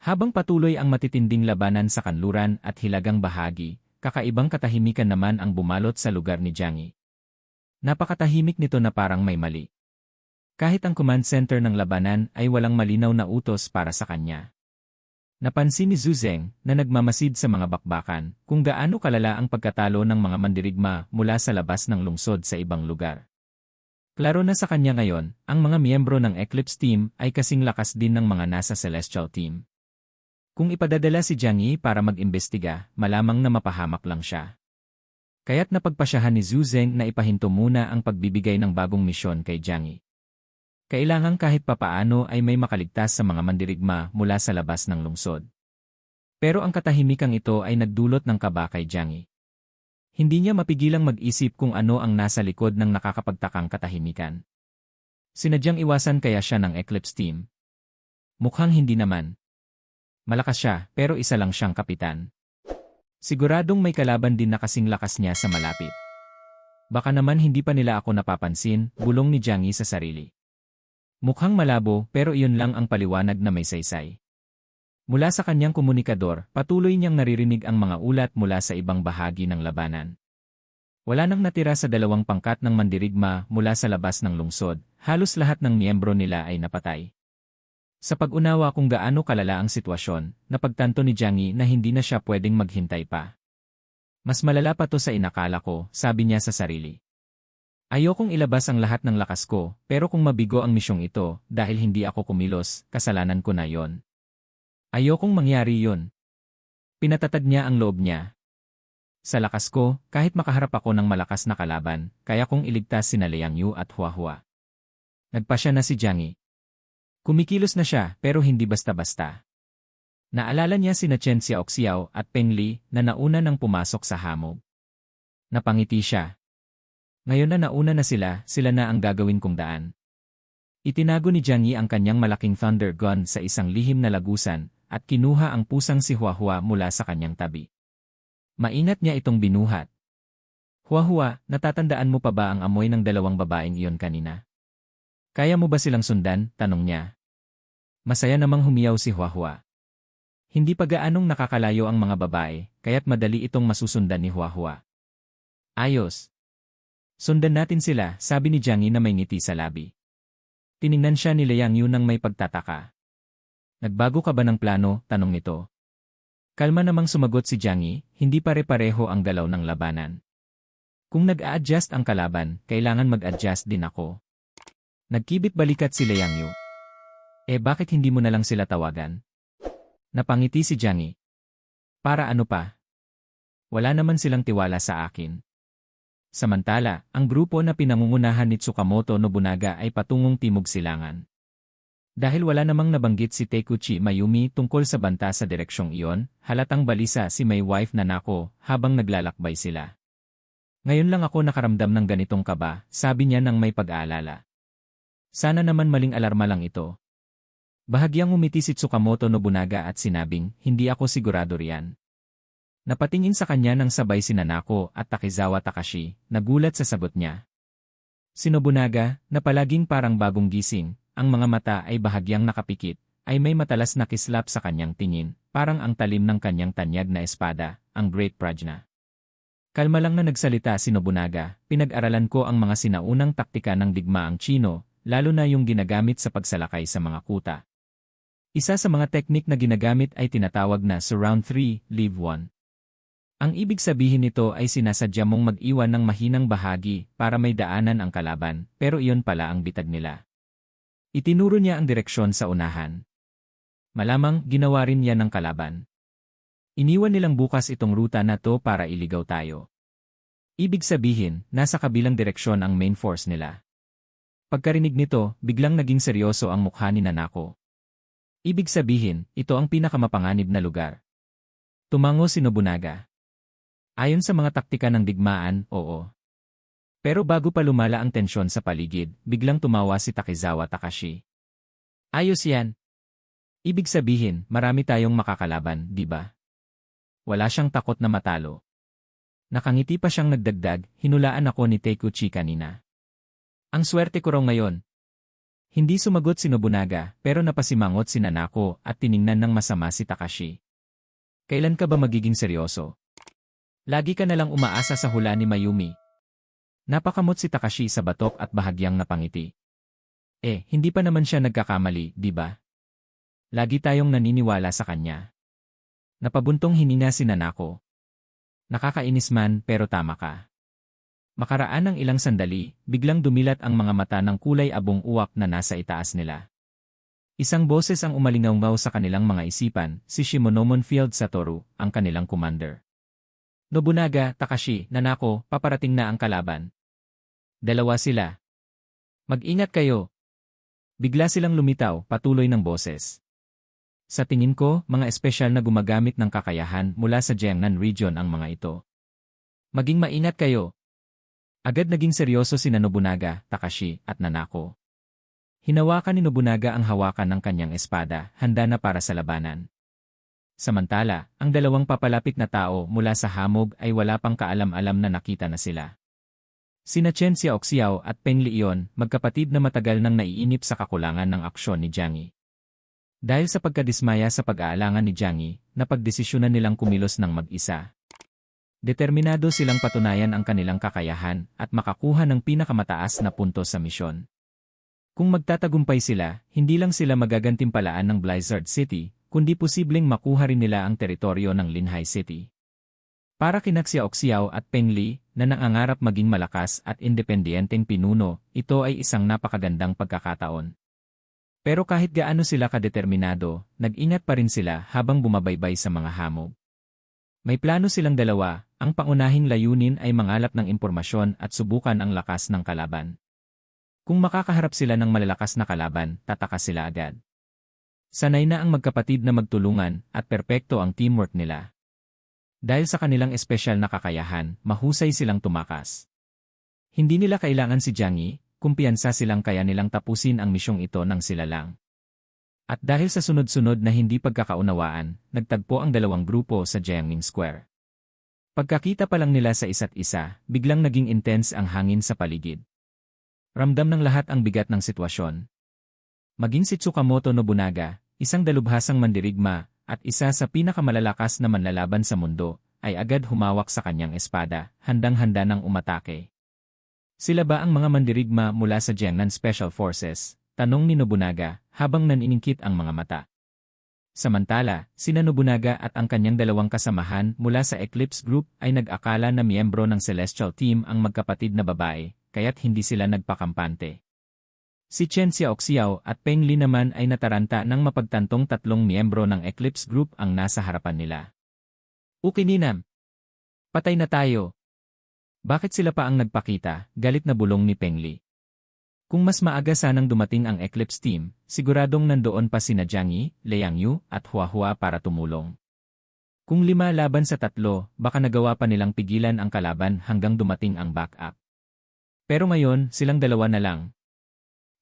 Habang patuloy ang matitinding labanan sa kanluran at hilagang bahagi, kakaibang katahimikan naman ang bumalot sa lugar ni Jiangyi. Napakatahimik nito na parang may mali. Kahit ang command center ng labanan ay walang malinaw na utos para sa kanya. Napansin ni Zuzeng na nagmamasid sa mga bakbakan kung gaano kalala ang pagkatalo ng mga mandirigma mula sa labas ng lungsod sa ibang lugar. Klaro na sa kanya ngayon, ang mga miyembro ng Eclipse Team ay kasing lakas din ng mga nasa Celestial Team. Kung ipadadala si Jiang Yi para mag-imbestiga, malamang na mapahamak lang siya. Kaya't napagpasyahan ni Zuzeng na ipahinto muna ang pagbibigay ng bagong misyon kay Jiang Yi. Kailangan kahit papaano ay may makaligtas sa mga mandirigma mula sa labas ng lungsod. Pero ang katahimikang ito ay nagdulot ng kaba kay Jiangyi. Hindi niya mapigilang mag-isip kung ano ang nasa likod ng nakakapagtakang katahimikan. Sinadyang iwasan kaya siya ng Eclipse team. Mukhang hindi naman. Malakas siya, pero isa lang siyang kapitan. Siguradong may kalaban din na kasing lakas niya sa malapit. Baka naman hindi pa nila ako napapansin, bulong ni Jiangyi sa sarili. Mukhang malabo pero iyon lang ang paliwanag na may saysay. Mula sa kanyang komunikador, patuloy niyang naririnig ang mga ulat mula sa ibang bahagi ng labanan. Wala nang natira sa dalawang pangkat ng mandirigma mula sa labas ng lungsod, halos lahat ng miyembro nila ay napatay. Sa pag-unawa kung gaano kalala ang sitwasyon, napagtanto ni Jiangyi na hindi na siya pwedeng maghintay pa. Mas malala pa to sa inakala ko, sabi niya sa sarili. Ayokong ilabas ang lahat ng lakas ko, pero kung mabigo ang misyong ito, dahil hindi ako kumilos, kasalanan ko na yon. Ayokong mangyari yon. Pinatatag niya ang loob niya. Sa lakas ko, kahit makaharap ako ng malakas na kalaban, kaya kong iligtas si Liang Yu at Hua Hua. Nagpasya na si Jiangyi. Kumikilos na siya, pero hindi basta-basta. Naalala niya sina Chen Xiaoxiao at Peng Li na nauna nang pumasok sa hamog. Napangiti siya. Ngayon na nauna na sila, sila na ang gagawin kong daan. Itinago ni Jiang Yi ang kanyang malaking thunder gun sa isang lihim na lagusan at kinuha ang pusang si Huahua mula sa kanyang tabi. Maingat niya itong binuhat. Huahua, natatandaan mo pa ba ang amoy ng dalawang babaeng iyon kanina? Kaya mo ba silang sundan? Tanong niya. Masaya namang humiyaw si Huahua. Hindi pa gaanong nakakalayo ang mga babae, kaya't madali itong masusundan ni Huahua. Ayos, Sundan natin sila, sabi ni Jiangyi na may ngiti sa labi. Tiningnan siya ni Liang Yu nang may pagtataka. Nagbago ka ba ng plano? Tanong nito. Kalma namang sumagot si Jiangyi, hindi pare-pareho ang galaw ng labanan. Kung nag-a-adjust ang kalaban, kailangan mag-adjust din ako. Nagkibit balikat si Liang Yu. Eh bakit hindi mo na lang sila tawagan? Napangiti si Jiangyi. Para ano pa? Wala naman silang tiwala sa akin. Samantala, ang grupo na pinangungunahan ni Tsukamoto Nobunaga ay patungong Timog Silangan. Dahil wala namang nabanggit si Tekuchi Mayumi tungkol sa banta sa direksyong iyon, halatang balisa si may wife na nako habang naglalakbay sila. Ngayon lang ako nakaramdam ng ganitong kaba, sabi niya nang may pag-aalala. Sana naman maling alarma lang ito. Bahagyang umiti si Tsukamoto Nobunaga at sinabing, hindi ako sigurado riyan. Napatingin sa kanya ng sabay si Nanako at Takizawa Takashi, nagulat sa sagot niya. Si Nobunaga, na palaging parang bagong gising, ang mga mata ay bahagyang nakapikit, ay may matalas na kislap sa kanyang tingin, parang ang talim ng kanyang tanyag na espada, ang Great Prajna. Kalma lang na nagsalita si Nobunaga, pinag-aralan ko ang mga sinaunang taktika ng digmaang Chino, lalo na yung ginagamit sa pagsalakay sa mga kuta. Isa sa mga teknik na ginagamit ay tinatawag na Surround 3, Leave 1. Ang ibig sabihin nito ay sinasadya mong mag-iwan ng mahinang bahagi para may daanan ang kalaban, pero iyon pala ang bitag nila. Itinuro niya ang direksyon sa unahan. Malamang ginawa rin yan ng kalaban. Iniwan nilang bukas itong ruta na to para iligaw tayo. Ibig sabihin, nasa kabilang direksyon ang main force nila. Pagkarinig nito, biglang naging seryoso ang mukha ni Nanako. Ibig sabihin, ito ang pinakamapanganib na lugar. Tumango si Nobunaga. Ayon sa mga taktika ng digmaan, oo. Pero bago pa lumala ang tensyon sa paligid, biglang tumawa si Takizawa Takashi. Ayos yan. Ibig sabihin, marami tayong makakalaban, di ba? Wala siyang takot na matalo. Nakangiti pa siyang nagdagdag, hinulaan ako ni Teikuchi kanina. Ang swerte ko raw ngayon. Hindi sumagot si Nobunaga pero napasimangot si Nanako at tiningnan ng masama si Takashi. Kailan ka ba magiging seryoso? Lagi ka nalang umaasa sa hula ni Mayumi. Napakamot si Takashi sa batok at bahagyang napangiti. Eh, hindi pa naman siya nagkakamali, di ba? Lagi tayong naniniwala sa kanya. Napabuntong hininga si Nanako. Nakakainis man pero tama ka. Makaraan ng ilang sandali, biglang dumilat ang mga mata ng kulay abong uwak na nasa itaas nila. Isang boses ang umalingaw sa kanilang mga isipan, si Shimonomon Field Satoru, ang kanilang commander. Nobunaga, Takashi, Nanako, paparating na ang kalaban. Dalawa sila. Mag-ingat kayo. Bigla silang lumitaw, patuloy ng boses. Sa tingin ko, mga espesyal na gumagamit ng kakayahan mula sa Jiangnan region ang mga ito. Maging maingat kayo, Agad naging seryoso si Nobunaga, Takashi, at Nanako. Hinawakan ni Nobunaga ang hawakan ng kanyang espada, handa na para sa labanan. Samantala, ang dalawang papalapit na tao mula sa hamog ay wala pang kaalam-alam na nakita na sila. Sina Chen Xiaoxiao at Peng Lion, magkapatid na matagal nang naiinip sa kakulangan ng aksyon ni Jiangyi. Dahil sa pagkadismaya sa pag-aalangan ni Jiangyi, napagdesisyonan nilang kumilos ng mag-isa. Determinado silang patunayan ang kanilang kakayahan at makakuha ng pinakamataas na punto sa misyon. Kung magtatagumpay sila, hindi lang sila magagantimpalaan ng Blizzard City, kundi posibleng makuha rin nila ang teritoryo ng Linhai City. Para kina Xiaoxiao at Peng Li, na nangangarap maging malakas at independenteng pinuno, ito ay isang napakagandang pagkakataon. Pero kahit gaano sila kadeterminado, nag-ingat pa rin sila habang bumabaybay sa mga hamog. May plano silang dalawa, ang pangunahing layunin ay mangalap ng impormasyon at subukan ang lakas ng kalaban. Kung makakaharap sila ng malalakas na kalaban, tataka sila agad. Sanay na ang magkapatid na magtulungan at perpekto ang teamwork nila. Dahil sa kanilang espesyal na kakayahan, mahusay silang tumakas. Hindi nila kailangan si Jiangyi, kumpiyansa silang kaya nilang tapusin ang misyong ito ng sila lang. At dahil sa sunod-sunod na hindi pagkakaunawaan, nagtagpo ang dalawang grupo sa Jiangming Square. Pagkakita pa lang nila sa isa't isa, biglang naging intense ang hangin sa paligid. Ramdam ng lahat ang bigat ng sitwasyon. Maging si Tsukamoto Nobunaga, isang dalubhasang mandirigma, at isa sa pinakamalalakas na manlalaban sa mundo, ay agad humawak sa kanyang espada, handang-handa ng umatake. Sila ba ang mga mandirigma mula sa Jiangnan Special Forces, Tanong ni Nobunaga habang naniningkit ang mga mata. Samantala, sina Nobunaga at ang kanyang dalawang kasamahan mula sa Eclipse Group ay nag-akala na miyembro ng Celestial Team ang magkapatid na babae, kaya't hindi sila nagpakampante. Si Chen Xiaoxiao at Peng Li naman ay nataranta nang mapagtantong tatlong miyembro ng Eclipse Group ang nasa harapan nila. Ukininam! Patay na tayo! Bakit sila pa ang nagpakita, galit na bulong ni Peng Li. Kung mas maaga sanang dumating ang Eclipse team, siguradong nandoon pa sina Jiangyi, Liang Yu, at Huahua para tumulong. Kung lima laban sa tatlo, baka nagawa pa nilang pigilan ang kalaban hanggang dumating ang backup. Pero ngayon, silang dalawa na lang.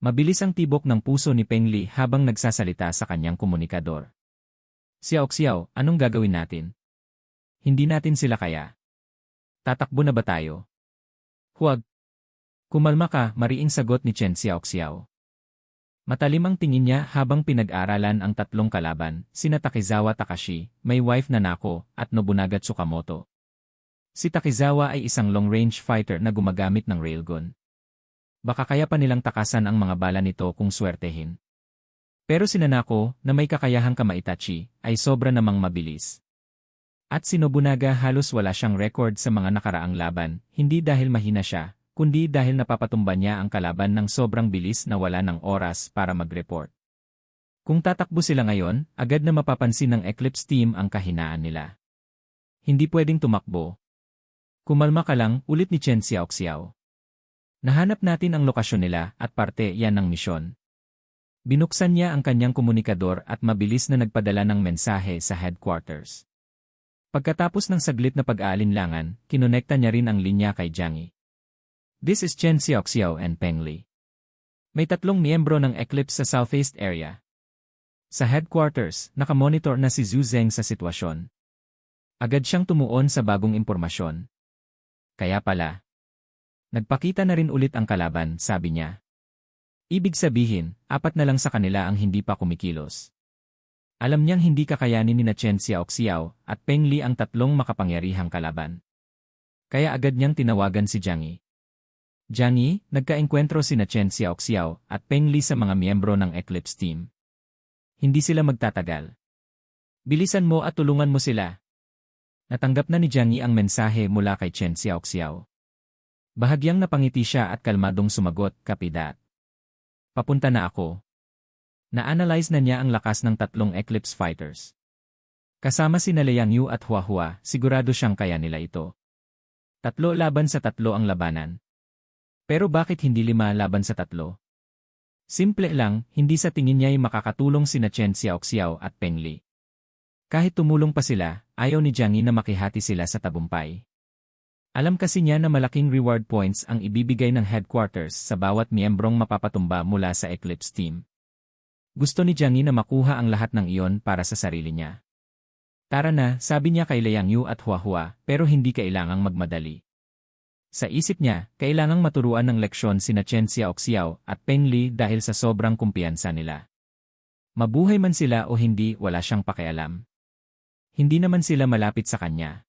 Mabilis ang tibok ng puso ni Peng Li habang nagsasalita sa kanyang komunikador. Xiao Xiao, anong gagawin natin? Hindi natin sila kaya. Tatakbo na ba tayo? Huwag, Kumalma ka, mariing sagot ni Chen Xiaoxiao. Matalim ang tingin niya habang pinag-aralan ang tatlong kalaban, sina Takizawa Takashi, may wife na Nako, at Nobunaga Tsukamoto. Si Takizawa ay isang long-range fighter na gumagamit ng railgun. Baka kaya pa nilang takasan ang mga bala nito kung swertehin. Pero si Nanako, na may kakayahang kamaitachi, ay sobra namang mabilis. At si Nobunaga halos wala siyang record sa mga nakaraang laban, hindi dahil mahina siya, kundi dahil napapatumba niya ang kalaban ng sobrang bilis na wala ng oras para mag-report. Kung tatakbo sila ngayon, agad na mapapansin ng Eclipse team ang kahinaan nila. Hindi pwedeng tumakbo. Kumalma ka lang, ulit ni Chen Xiaoxiao. Nahanap natin ang lokasyon nila at parte yan ng misyon. Binuksan niya ang kanyang komunikador at mabilis na nagpadala ng mensahe sa headquarters. Pagkatapos ng saglit na pag-aalinlangan, kinonekta niya rin ang linya kay Jiangyi. This is Chen Xiaoxiao and Peng Li. May tatlong miyembro ng Eclipse sa Southeast area. Sa headquarters, nakamonitor na si Zhu Zeng sa sitwasyon. Agad siyang tumuon sa bagong impormasyon. Kaya pala. Nagpakita na rin ulit ang kalaban, sabi niya. Ibig sabihin, apat na lang sa kanila ang hindi pa kumikilos. Alam niyang hindi kakayanin ni na Chen Xiaoxiao at Peng Li ang tatlong makapangyarihang kalaban. Kaya agad niyang tinawagan si Jiang Yi. Yi, nagkaengkwentro si na Chen Xiaoxiao at Peng Li sa mga miyembro ng Eclipse Team. Hindi sila magtatagal. Bilisan mo at tulungan mo sila. Natanggap na ni Yi ang mensahe mula kay Chen Xiaoxiao. Bahagyang napangiti siya at kalmadong sumagot, kapidat. Papunta na ako. Na-analyze na niya ang lakas ng tatlong Eclipse Fighters. Kasama si Liang Yu at Hua Hua, sigurado siyang kaya nila ito. Tatlo laban sa tatlo ang labanan. Pero bakit hindi lima laban sa tatlo? Simple lang, hindi sa tingin niya ay makakatulong sina Chen Xiaoxiao at Peng Li. Kahit tumulong pa sila, ayaw ni Jiang Yi na makihati sila sa tabumpay. Alam kasi niya na malaking reward points ang ibibigay ng headquarters sa bawat miyembrong mapapatumba mula sa Eclipse team. Gusto ni Jiang Yi na makuha ang lahat ng iyon para sa sarili niya. Tara na, sabi niya kay Liang Yu at Hua Hua, pero hindi kailangang magmadali. Sa isip niya, kailangang maturuan ng leksyon sina Chen Xiaoxiao at Peng Li dahil sa sobrang kumpiyansa nila. Mabuhay man sila o hindi, wala siyang pakialam. Hindi naman sila malapit sa kanya.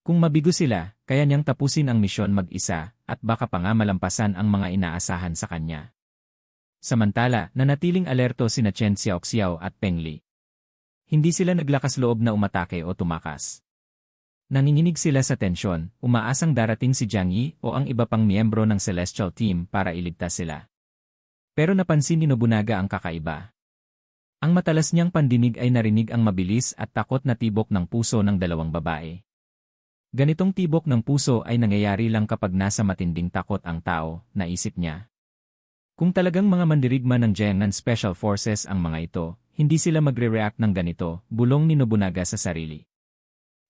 Kung mabigo sila, kaya niyang tapusin ang misyon mag-isa at baka pa nga malampasan ang mga inaasahan sa kanya. Samantala, nanatiling alerto sina Chen Xiaoxiao at Peng Li. Hindi sila naglakas loob na umatake o tumakas. Nanginginig sila sa tensyon, umaasang darating si Jiang Yi o ang iba pang miyembro ng Celestial Team para iligtas sila. Pero napansin ni Nobunaga ang kakaiba. Ang matalas niyang pandinig ay narinig ang mabilis at takot na tibok ng puso ng dalawang babae. Ganitong tibok ng puso ay nangyayari lang kapag nasa matinding takot ang tao, naisip niya. Kung talagang mga mandirigma ng Jiangnan Special Forces ang mga ito, hindi sila magre-react ng ganito, bulong ni Nobunaga sa sarili.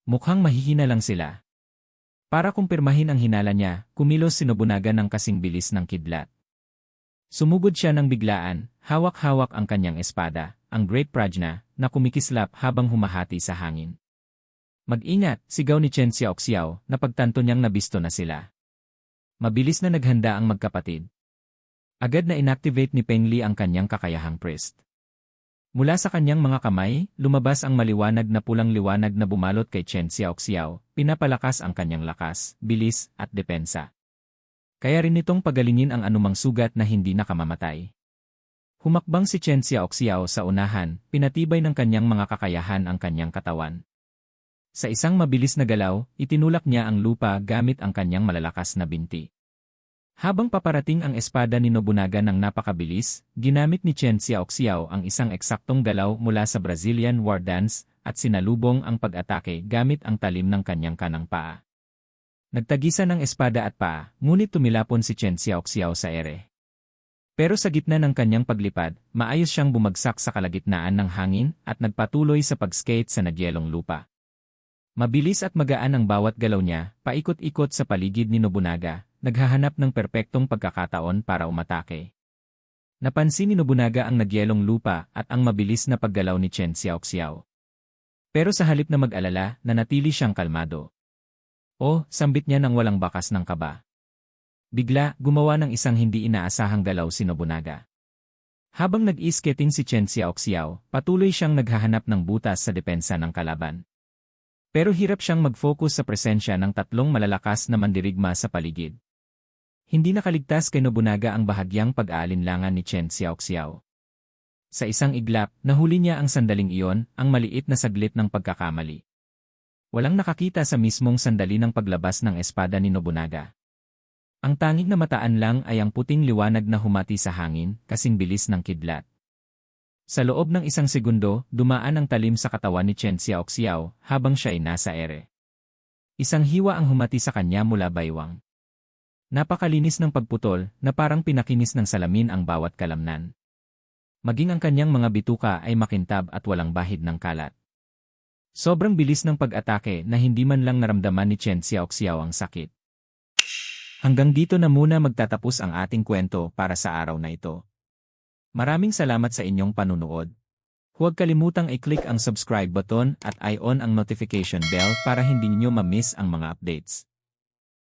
Mukhang mahihina lang sila. Para kumpirmahin ang hinala niya, kumilos si Nobunaga ng kasing bilis ng kidlat. Sumugod siya ng biglaan, hawak-hawak ang kanyang espada, ang Great Prajna, na kumikislap habang humahati sa hangin. Mag-ingat, sigaw ni Chen Xiaoxiao, na pagtanto niyang nabisto na sila. Mabilis na naghanda ang magkapatid. Agad na inactivate ni Peng Li ang kanyang kakayahang priest. Mula sa kanyang mga kamay, lumabas ang maliwanag na pulang liwanag na bumalot kay Chen Xiaoxiao, pinapalakas ang kanyang lakas, bilis, at depensa. Kaya rin itong pagalingin ang anumang sugat na hindi nakamamatay. Humakbang si Chen Xiaoxiao sa unahan, pinatibay ng kanyang mga kakayahan ang kanyang katawan. Sa isang mabilis na galaw, itinulak niya ang lupa gamit ang kanyang malalakas na binti. Habang paparating ang espada ni Nobunaga ng napakabilis, ginamit ni Chen Xiaoxiao ang isang eksaktong galaw mula sa Brazilian War Dance at sinalubong ang pag-atake gamit ang talim ng kanyang kanang paa. Nagtagisan ng espada at paa, ngunit tumilapon si Chen Xiaoxiao sa ere. Pero sa gitna ng kanyang paglipad, maayos siyang bumagsak sa kalagitnaan ng hangin at nagpatuloy sa pag-skate sa nagyelong lupa. Mabilis at magaan ang bawat galaw niya, paikot-ikot sa paligid ni Nobunaga, naghahanap ng perpektong pagkakataon para umatake. Napansin ni Nobunaga ang nagyelong lupa at ang mabilis na paggalaw ni Chen Xiaoxiao. Pero sa halip na mag-alala, nanatili siyang kalmado. O, sambit niya ng walang bakas ng kaba. Bigla, gumawa ng isang hindi inaasahang galaw si Nobunaga. Habang nag-iskating si Chen Xiaoxiao, patuloy siyang naghahanap ng butas sa depensa ng kalaban. Pero hirap siyang mag-focus sa presensya ng tatlong malalakas na mandirigma sa paligid. Hindi nakaligtas kay Nobunaga ang bahagyang pag-aalinlangan ni Chen Xiaoxiao. Sa isang iglap, nahuli niya ang sandaling iyon, ang maliit na saglit ng pagkakamali. Walang nakakita sa mismong sandali ng paglabas ng espada ni Nobunaga. Ang tanging na mataan lang ay ang puting liwanag na humati sa hangin, kasing bilis ng kidlat. Sa loob ng isang segundo, dumaan ang talim sa katawan ni Chen Xiaoxiao habang siya ay nasa ere. Isang hiwa ang humati sa kanya mula baywang. Napakalinis ng pagputol na parang pinakinis ng salamin ang bawat kalamnan. Maging ang kanyang mga bituka ay makintab at walang bahid ng kalat. Sobrang bilis ng pag-atake na hindi man lang naramdaman ni Chen Xiaoxiao ang sakit. Hanggang dito na muna magtatapos ang ating kwento para sa araw na ito. Maraming salamat sa inyong panunood. Huwag kalimutang i-click ang subscribe button at i-on ang notification bell para hindi niyo ma-miss ang mga updates.